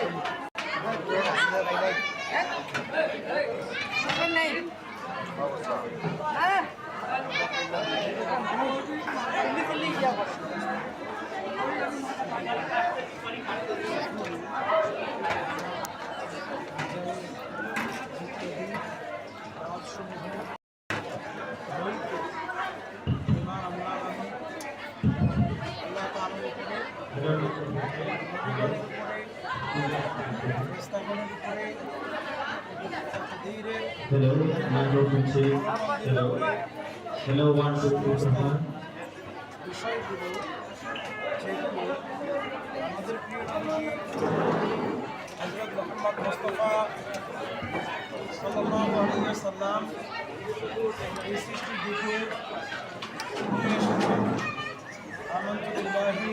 Ini kelihatan Two, three. Hello. Hello, one, two, three, four. যেগুলো আমাদের প্রিয় নবী হজরত মোহাম্মদ মোস্তফা সাল্লাল্লাহু আলাইহি সাল্লাম এই সৃষ্টির দিকে নিয়ে এসেছেন আলহামদুলিল্লাহি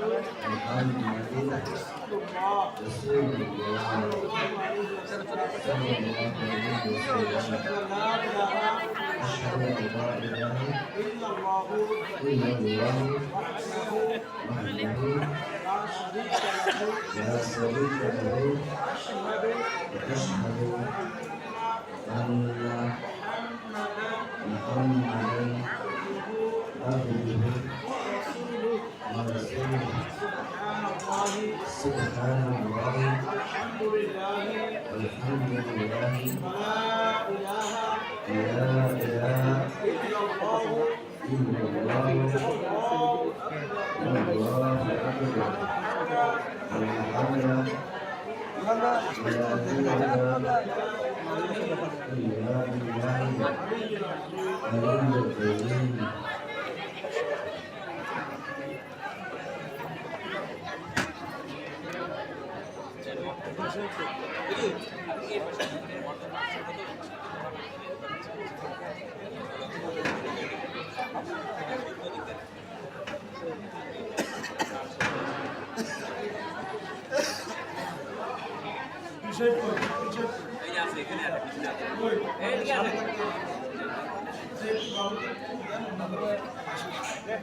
محمد محمد عبده ورسوله سبحان الله والحمد لله لا إله إلا الله والله أكبر والحمد لا إلا بالله العلي العظيم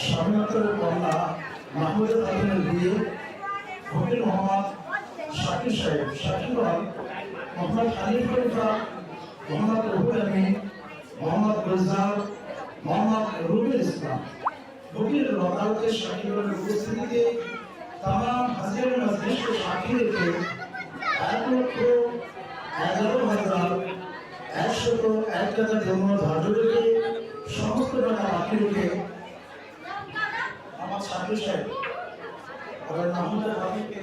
স্বাধীনতার কন্যা মাহমুদুল আলমের বিয়ে ফকির মোহাম্মদ শাকির সাহেব শাকির হল মোহাম্মদ হানিফ খলিফা, মোহাম্মদ রহুল আমিন, মোহাম্মদ গুলজার মোহাম্মদ উপস্থিতিতে তাম হাজির মজলিসকে সাক্ষী রেখে এক লক্ষ এগারো এক টাকা জন্য ধার্য সমস্ত টাকা বাকি রেখে আমার সাথী সাহেব আবার মাহমুদা খাদিমকে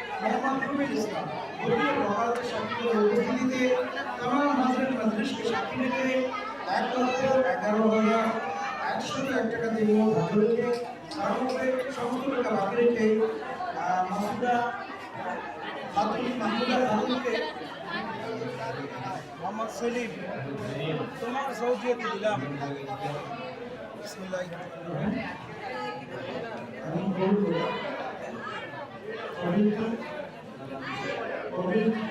মোহাম্মদ রুবেল ইসলাম গভীর মহারাজের শাকিলের উপস্থিতিতে তামাম হাজারের মজলিসকে সাক্ষী রেখে এক লক্ষ এগারো হাজার একশো এক টাকা দিয়ে ধার্য রেখে তার মধ্যে সমস্ত টাকা বাকি রেখে আহ, মাসুদা খাতুন মাহমুদা খাতুনকে মোহাম্মদ সেলিম তোমার সৌদিয়াতে দিলাম বিসমিল্লাহির Obi.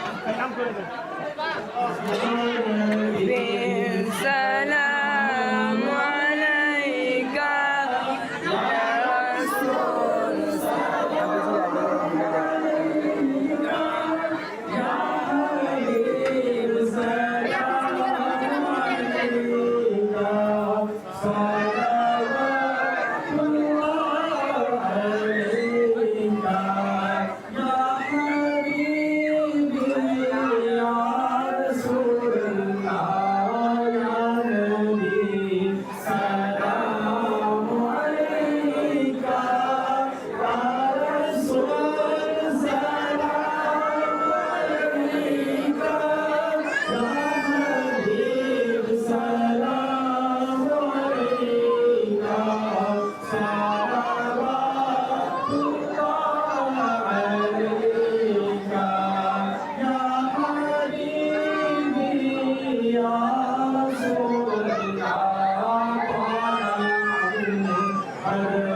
নাম করে और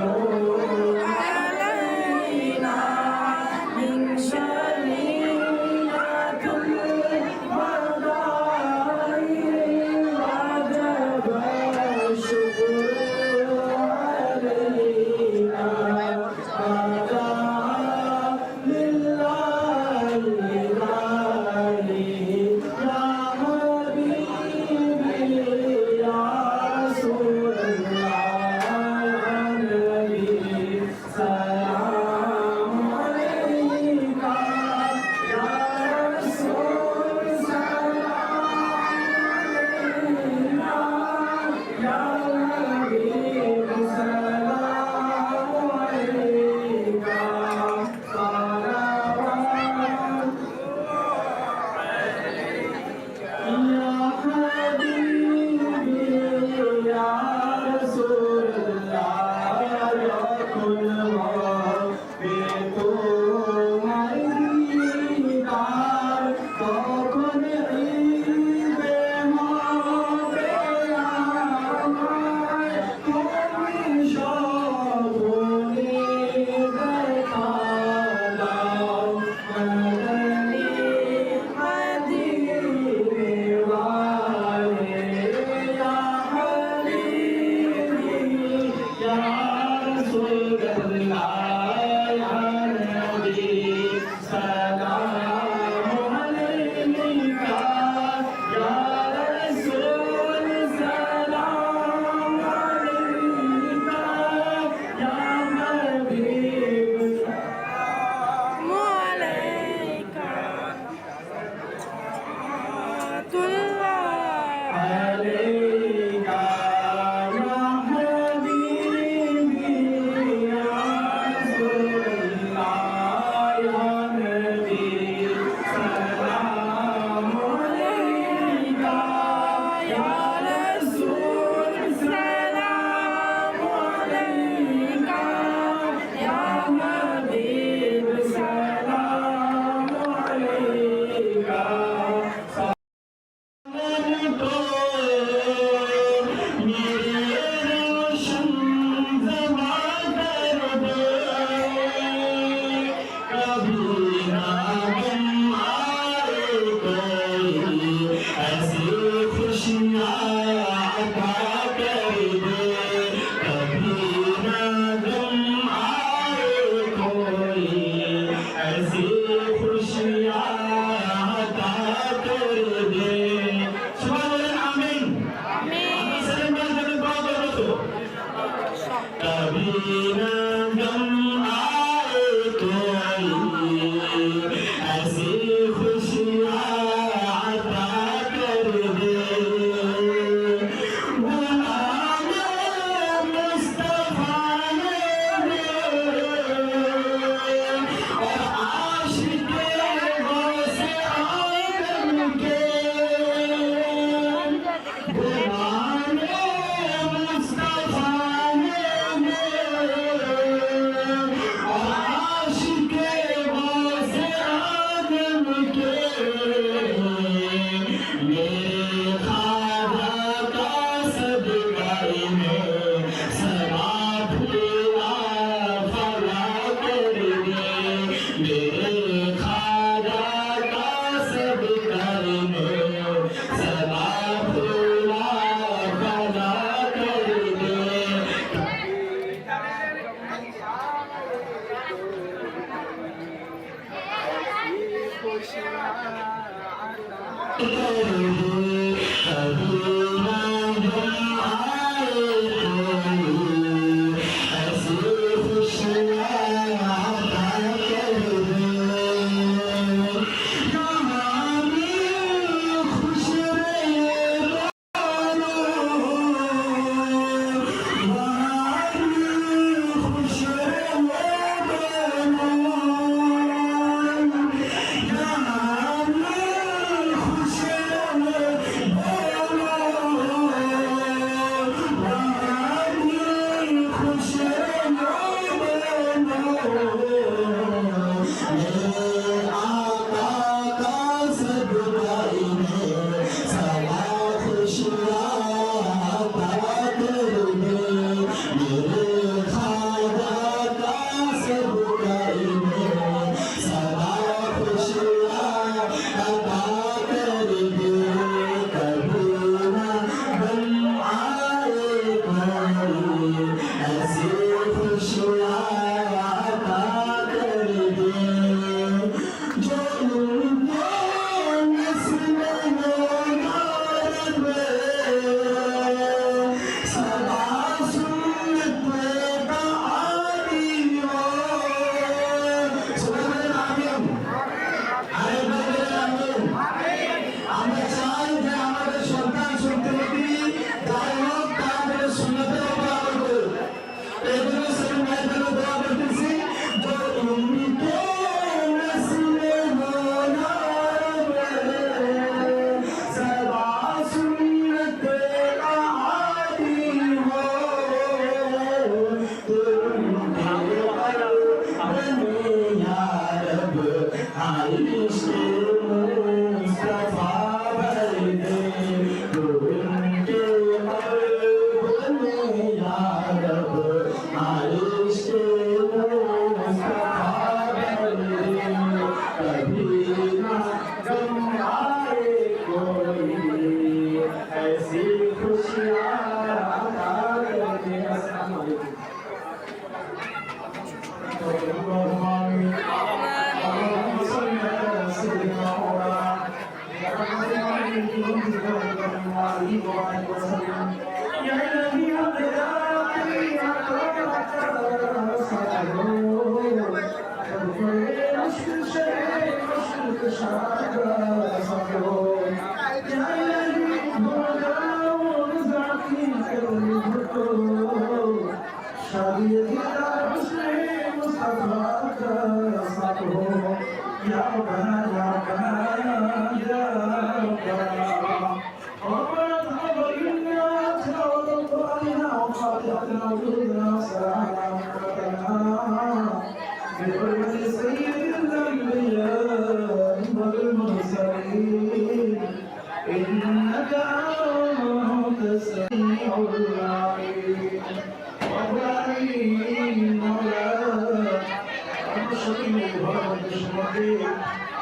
إنك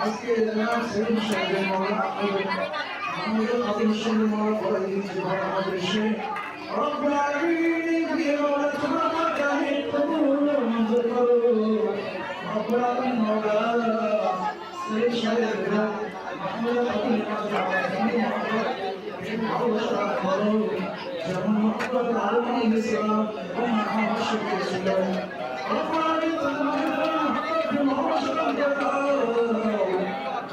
আজকে জনাব সেলিম সাহেবের মামলা আপনাদের আমাদের আদর্শ মামলা করা দিয়েছে আমাদের সে রব্বুল আলামিন দিয়ে মামলা তোমার কাছে কবুল মঞ্জুর করো। রব্বুল আলামিন মাওলা সেলিম সাহেবের মামলা আপনাদের কাছে ভালোবাসা করো যেমন মহাপ্রভু আলমী ইসলাম ও মহামাসকে ছিলেন রব্বুল আলামিন তোমার মহামাসকে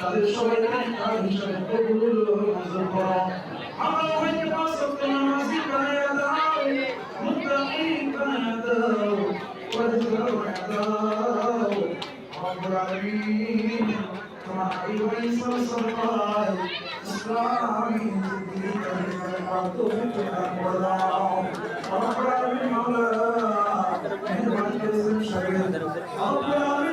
তাদের সবাইকে তার হিসাবে হাজির করো আমরা ওখানে পাঁচ সপ্তাহ নামাজি কানায় দাও মুক্তাকি কানায় দাও পরিষ্কার দাও আমরা আমিন তোমারি ওই সব সরকার ইসলামী দিন kendi partilerimizin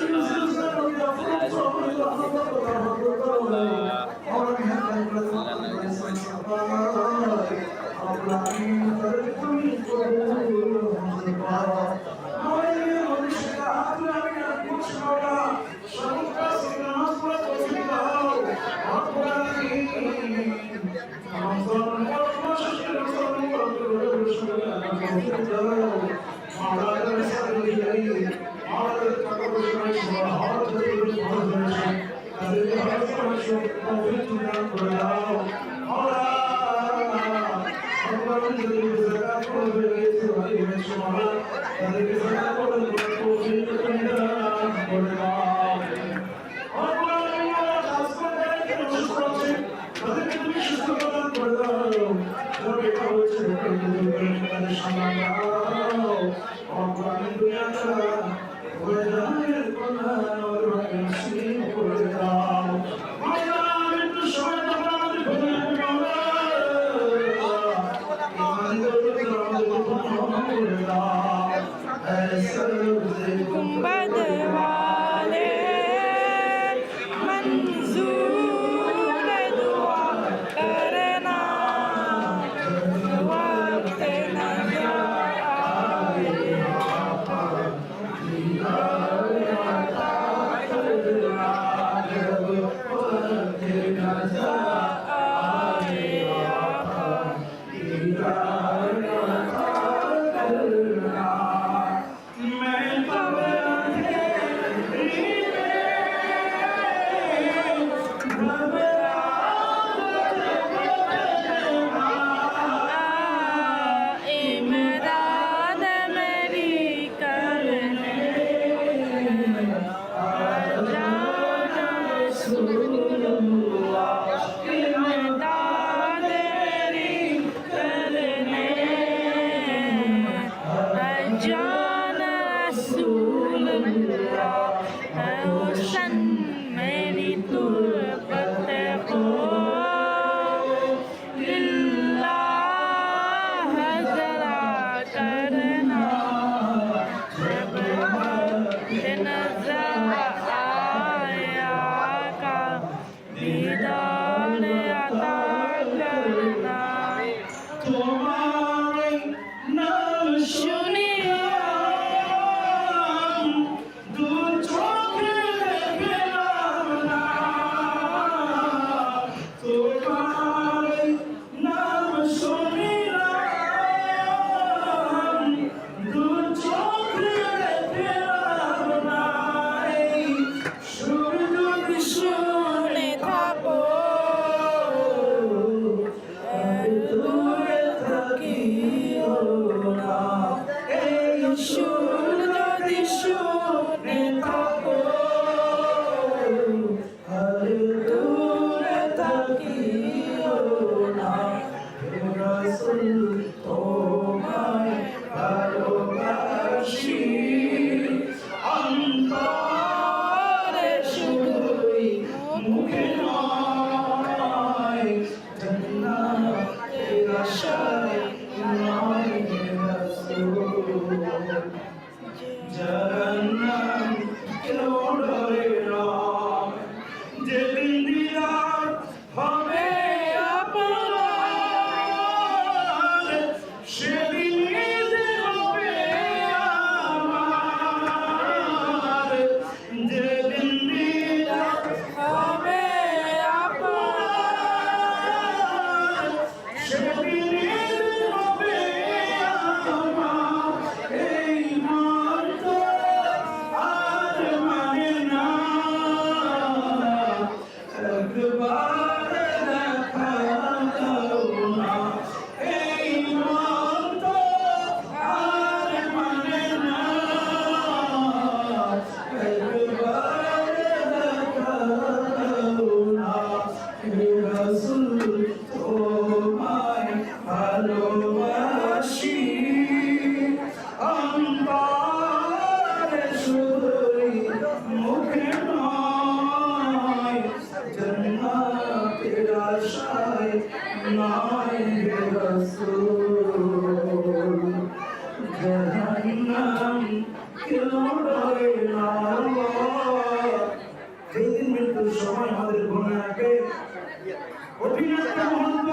মৃত্যুর সময় আমাদের ঘুমে রাখে। কঠিন একটা মুহূর্ত